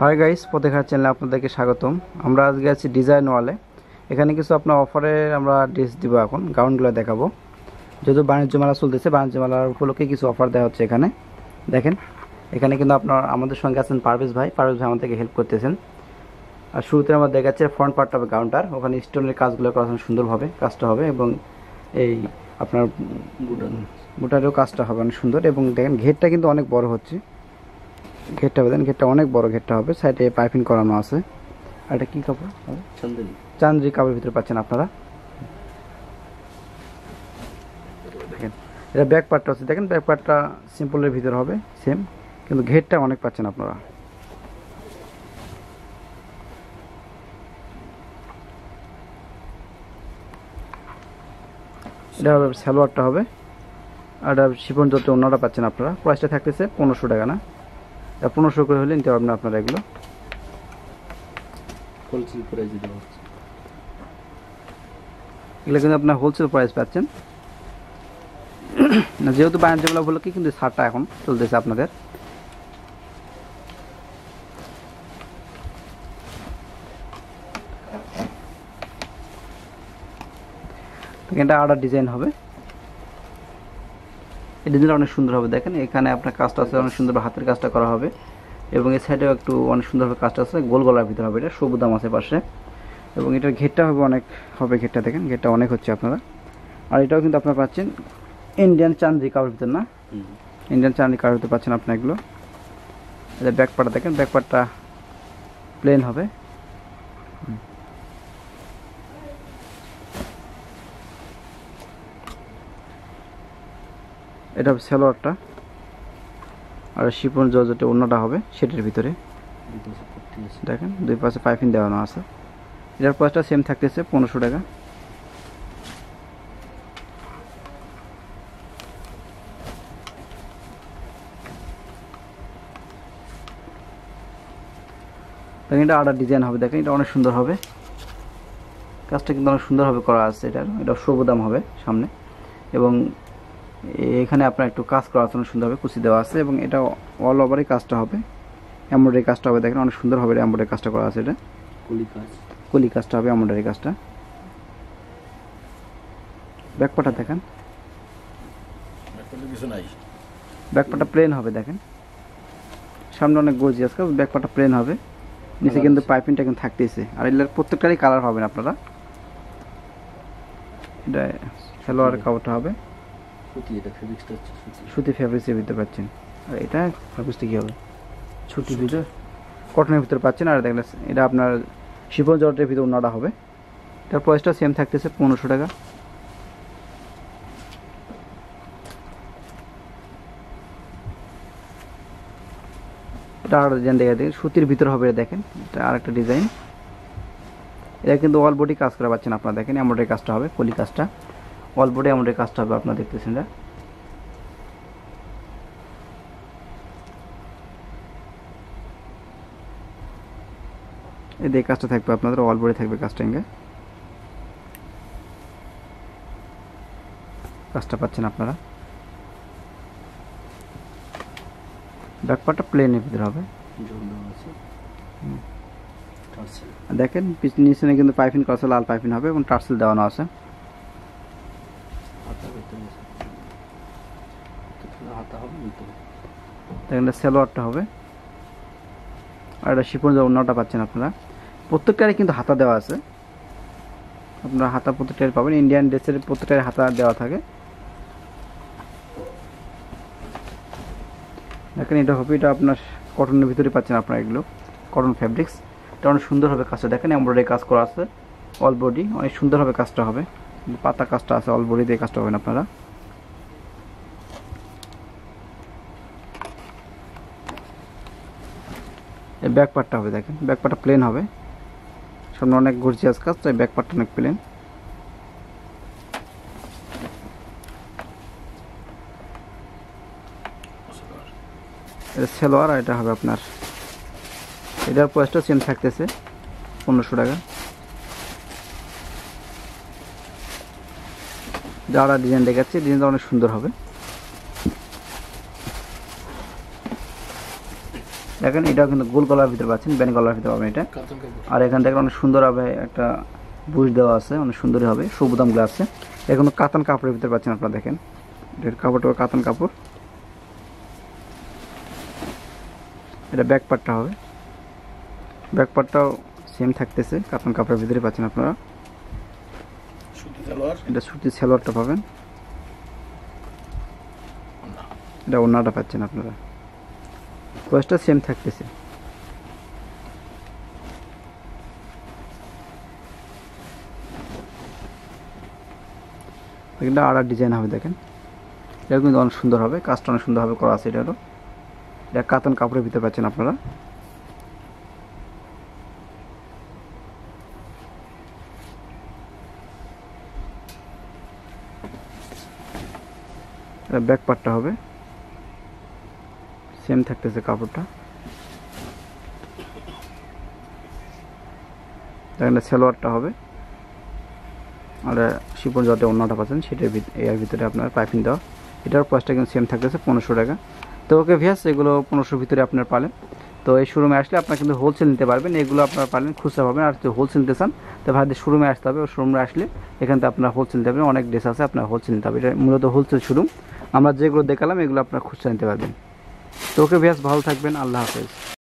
Hi guys পথেঘাট চ্যানেলে আপনাদেরকে স্বাগতম। আমরা আজকে আছি ডিজাইন ওয়ালে এখানে কিছু আপনার অফারে আমরা ড্রেস দিব এখন গাউনগুলো দেখাবো। যেহেতু বাণিজ্য মেলা চলতেছে, বাণিজ্য মেলার উপলক্ষে কিছু অফার দেওয়া হচ্ছে এখানে। দেখেন, এখানে কিন্তু আপনার আমাদের সঙ্গে আছেন পারভেজ ভাই। পারভেজ ভাই আমাদেরকে হেল্প করতেছেন। আর শুরুতে আমরা দেখাচ্ছে ফ্রন্ট পার্টটা হবে কাউন্টার ওখানে স্টোনের কাজগুলো করা সুন্দরভাবে কাজটা হবে এবং এই আপনার বুটারেও কাজটা হবে অনেক সুন্দর। এবং দেখেন, ঘেরটা কিন্তু অনেক বড় হচ্ছে। ঘেরটা দেন ঘেরটা অনেক বড় ঘেরটা হবে সাইডে পাইপিং করানো আছে। আর এটা কি কাপড়? হবে চান্দানি চান্দ্রি কাপড়ের ভিতরে পাচ্ছেন আপনারা। দেখেন এটা ব্যাক পার্টটা আছে। দেখেন ব্যাক পার্টটা সিম্পলের ভিতরে হবে সেম কিন্তু ঘেরটা অনেক পাচ্ছেন আপনারা। এটা হবে সালোয়ারটা হবে। আর শিপন যত অন্যটা পাচ্ছেন আপনারা প্রাইসটা থাকতেছে পনেরোশো টাকা না। পনেরোশো করে হলে নিতে পারবেন আপনারা এগুলো। হোলসেল প্রাইসে হচ্ছে। এগুলো কিন্তু আপনার হোলসেল প্রাইস পাচ্ছেন। না যেহেতু বাণিজ্য মেলা উপলক্ষে কিন্তু ছাড়টা এখন চলতেছে আপনাদের। এটা আলাদা ডিজাইন হবে। এই ডিজাইনটা অনেক সুন্দর হবে দেখেন। এখানে আপনার কাজটা আছে অনেক সুন্দর হাতের কাজটা করা হবে। এবং এই সাইডেও একটু অনেক সুন্দরভাবে কাজটা আছে গোল গলার ভিতরে হবে এটা সবুজ দাম আছে পাশে। এবং এটার ঘেরটা হবে অনেক হবে ঘেরটা দেখেন ঘেরটা অনেক হচ্ছে আপনারা। আর এটাও কিন্তু আপনারা পাচ্ছেন ইন্ডিয়ান চান্দি কাপড় ভিতর না? ইন্ডিয়ান চান্দি কাপড় ভিতরে পাচ্ছেন আপনার এগুলো। এটা ব্যাক পার্টটা দেখেন ব্যাক পার্টটা প্লেন হবে। এটা হবে সালোয়ারটা। আর শিপন জর্জেটে অন্যটা হবে, সেটার ভিতরে। দেখেন, দুই পাশে পাইপিং দেওয়ানো আছে। এটার প্রাইসটা সেম থাকতেছে পনেরোশো টাকা। দেখেন, এটা আলাদা ডিজাইন হবে। দেখেন, এটা অনেক সুন্দর হবে। কাজটা কিন্তু অনেক সুন্দরভাবে করা আছে এটার। এটা সবুদাম হবে সামনে। এবং এখানে আপনার একটু কাজ করার অনেক সুন্দরভাবে কুচি দেওয়া আছে এবং এটা অল ওভারই কাজটা হবে। এমব্রয়ডারি কাজটা হবে দেখেন অনেক সুন্দর হবে এমব্রয়ডারি কাজটা করা আছে এটা। কলি কাজ কলি কাজটা হবে এমব্রয়ডারি কাজটা। ব্যাকপাটা দেখেন। এখন কিছু নাই। ব্যাকপাটা প্লেন হবে দেখেন। সামনে অনেক গর্জিয়াস কাজ ব্যাকপাটা প্লেন হবে। নিচে কিন্তু পাইপিংটা কিন্তু থাকতেছে। আর এগুলোর প্রত্যেকটারই কালার পাবেন আপনারা। এটা সালোয়ার কাপড়টা হবে। সুতি এটা ফেব্রিক্সটা হচ্ছে সুতি। সুতি ফেব্রিক্সের ভিতরে পাচ্ছেন। আর এটা ফেব্রিক্সটা কী হবে। ছুটির ভিতরে কটনের ভিতরে পাচ্ছেন। আর দেখলেন এটা আপনার শিফন জর্টের ভিতরে অন্যটা হবে। এটার প্রাইসটা সেম থাকতেছে পনেরোশো টাকা। এটা আর ডিজাইন দেখে দেখেন সুতির ভিতরে হবে এটা দেখেন। এটা আরেকটা ডিজাইন এটা কিন্তু অল বডি কাজ করা পাচ্ছেন আপনারা দেখেন। এমব্রয়ডারি কাজটা হবে কলি কাজটা। অল বডি এমব্রয়ডারি কাজটা হবে আপনারা দেখতেছেন এটা। এই কাজটা থাকবে আপনাদের অল বডি থাকবে কাজটা ইঙ্গে কাজটা পাচ্ছেন আপনারা। ব্যাকপারটা প্লেনের ভিতরে হবে। দেখেন পিছনে নিচে কিন্তু পাইপিং করা আছে লাল পাইপিং হবে এবং টার্সেল দেওয়ানো আছে। হাতা করতে আছে তো হাতা হবে, নিতে হবে। হবে। আর এটা শিপন যে অন্যটা পাচ্ছেন আপনারা। প্রত্যেকটারই কিন্তু হাতা দেওয়া আছে। আপনারা হাতা প্রত্যেকটারই পাবেন। ইন্ডিয়ান ড্রেসের প্রত্যেকটারই হাতা দেওয়া থাকে। দেখেন এটা হবে, এটা আপনার কটনের ভিতরে পাচ্ছেন আপনারা এগুলো। কটন ফ্যাব্রিক্স এটা অনেক সুন্দরভাবে কাজটা দেখেন এমব্রয়ডারি কাজ করা আছে। অল বডি অনেক সুন্দরভাবে কাজটা হবে। পাতা কাজটা আছে অল বডি দিয়ে কাজটা হবেন আপনারা। এই ব্যাক পার্টটা হবে দেখেন ব্যাক পার্টটা প্লেন হবে। সামনে অনেক গর্জিয়াস কাজ, তাই ব্যাক পার্টটা অনেক প্লেন এটা সেলোয়ার আর এটা হবে আপনার। এটার প্রাইসটা সেম থাকতেছে, পনেরোশো টাকা। যারা ডিজাইন দেখাচ্ছে ডিজাইনটা অনেক সুন্দর হবে। দেখেন এটাও কিন্তু গোল গলার ভিতরে পাচ্ছেন ব্যান গলার ভিতরে পাবেন এটা। আর এখান থেকে অনেক সুন্দর হবে একটা বুশ দেওয়া আছে অনেক সুন্দরই হবে সবুদামগুলো আছে এখনও কাতান কাপড়ের ভিতরে পাচ্ছেন আপনারা দেখেন। এটার কাপড়টা কাতান কাপড়। এটা ব্যাক পার্টটা হবে। ব্যাক পার্টটাও সেম থাকতেছে কাতান কাপড়ের ভিতরে পাচ্ছেন আপনারা। এটা সুতির সালোয়ারটা পাবেন। এটা ওনাটা পাচ্ছেন আপনারা। প্রাইসটা সেম থাকতেছে। এটা আর ডিজাইন হবে দেখেন। এটা কিন্তু অনেক সুন্দর হবে, কাজটা অনেক সুন্দরভাবে করা আছে এটারও এটা কাতান কাপড়ের ভিতরে পাচ্ছেন আপনারা। ব্যাক পার্টটা হবে। সেম থাকতেছে কাপড়টা। এটা সালোয়ারটা হবে। আর শিপন যাতে অন্যটা পাচ্ছেন, সেটার এর ভিতরে আপনার পাইপিং দেওয়া। এটার প্রাইসটা কিন্তু সেম থাকতেছে পনেরোশো টাকা। তো ওকে ভিয়াস, এগুলো পনেরোশোর ভিতরে আপনার পালেন। তো এই শোরুমে আসলে আপনার কিন্তু হোলসেল নিতে পারবেন, এগুলো আপনারা পারলেন খুচরা পাবেন আর যদি হোলসেল নিতে চান, তো ভাইদের শোরুমে আসতে হবে শোরুমে আসলে এখান থেকে আপনার হোলসেল নিতে পারবেন, অনেক ড্রেস আছে, আপনার হোলসেল নিতে হবে এটা মূলত হোলসেল শোরুম আমরা যেগুলো দেখালাম এগুলো আপনার খুচরা নিতে পারবেন। তো ওকে ভিয়াস ভালো থাকবেন, আল্লাহ হাফেজ।